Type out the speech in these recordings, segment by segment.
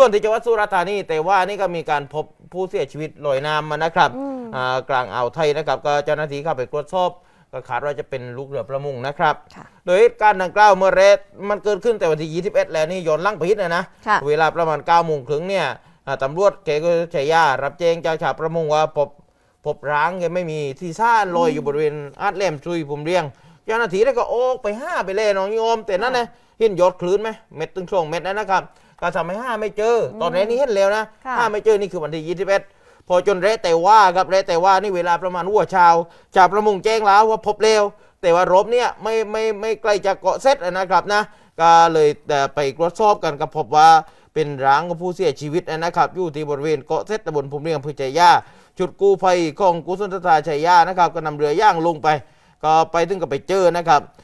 ส่วนที่จังหวัดสุราษฎร์ธานีแต่ว่านี่ก็มีการพบผู้เสียชีวิตลอยน้ำมานะครับอืมอ่ากลางอ่าวไทยนะครับ ก็เจ้าหน้าที่เข้าไปตรวจสอบก็คาดว่าจะเป็นลูกเรือประมงนะครับค่ะโดยเหตุการณ์ดังกล่าวเมื่อเรศมันเกิดขึ้นแต่วันที่ 21 แล้วนี่ย้อนหลังไปนิดนะนะค่ะเวลาประมาณ9โมงครึ่งเนี่ยอ่าตำรวจเกก็ชัยยารับแจ้งจากชาวประมงว่าพบพบร้างยังไม่มีที่ซ่านลอยอยู่บริเวณอาดแหลมซุยผมเรียงเจ้าหน้าที่ได้ก็โอกไปห้าไปเลยน้องโยมแต่นั่นนะเห็นยอดคลื่นไหมเม็ดตึงสองเม็ดนั่นนะครับ ก็ทำให้ห้าไม่เจอ ตอนนี้นี่เห็นแล้วนะค่ะ ห้าไม่เจอนี่คือวันที่21พอจนเระแต่ว่าครับเระแต่ว่านี่เวลาประมาณหัวเชาวชาวประมงแจ้งแล้วว่าพบเร็วแต่ว่ารบเนี่ยไม่ไม่ไม่ใกล้จะเกาะเซตนะครับนะก็เลยเอ่อไปตรวจสอบกันก็พบว่าเป็นร่างของผู้เสียชีวิตนะครับอยู่ที่บริเวณเกาะเซตตำบลภูมิเรียงอำเภอใจย่าจุดกู้ภัยของกุศลสถานชัยย่านะครับก็นำเรือย่างลงไป ก็ไปถึงก็ไปเจอนะครับอ่า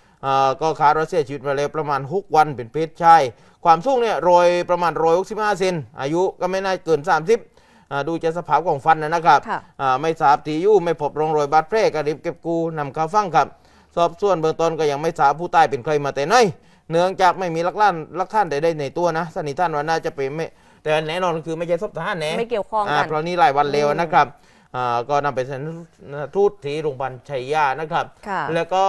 ก็คาดว่าเสียชีวิตมาแล้วประมาณ 6 วันเป็นเพศชายความสูงเนี่ยโรยประมาณร้อยหกสิบห้าเซนอายุก็ไม่น่าเกิน 30อ่าดูจากสภาพของฟันนะครับค่ะอ่าไม่ทราบที่อยู่ไม่พบร่องรอยบาดแผลกระดิบเก็บกูนำเข้าฟังครับ สอบส่วนเบื้องต้นก็ยังไม่ทราบผู้ตายเป็นใครมาแต่ไหนเนื่องจากไม่มีหลักฐานหลักฐานใดๆในตัวนะสันนิษฐานว่าน่าจะเป็นไม่แต่แน่นอนคือไม่ใช่ศพทหารแน่ไม่เกี่ยวข้องอ่ากันเพราะนี่หลายวันแล้วนะครับอ่า ก็นำไปชันทูตที่โรงพยาบาลชัยยานะครับค่ะแล้วก็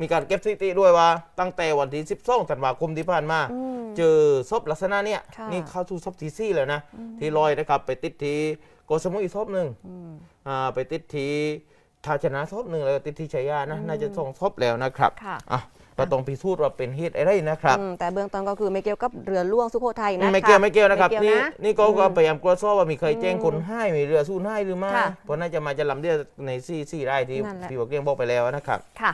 มีการเก็บสถิติด้วยว่า ตั้งแต่วันที่ 12ธันวาคมที่ผ่านมาอืมเจอศพลักษณะเนี้ยค่ะนี่เข้าสู่ศพที่สี่แล้วนะ ที่ลอยนะครับ ไปติดที่โกสมุยอีกศพหนึ่งอืมอ่าไปติดที่ทาชนะศพหนึ่งแล้วก็ติดที่ชัยยานะน่าจะส่งศพแล้วนะครับค่ะอะ ก็ต้องพิสูจน์ว่าเป็นเหตุอะไรนะครับ อืมแต่เบื้องต้นก็คือไม่เกี่ยวกับเรือล่วงสุโขทัยนะคะ ไม่เกี่ยวไม่เกี่ยวนะครับ ไม่นี่เกี่ยวนะนี่ก็อืมก็พยายามตรวจสอบว่ามีใครแจ้งอืมคนให้มีเรือสู้ให้หรือไม่ค่ะเพราะน่าจะมาจะลำเดียวในซี่ซี่ได้ที่นั่นแหละ พี่บอกเรียงบอกไปแล้วนะครับ ค่ะ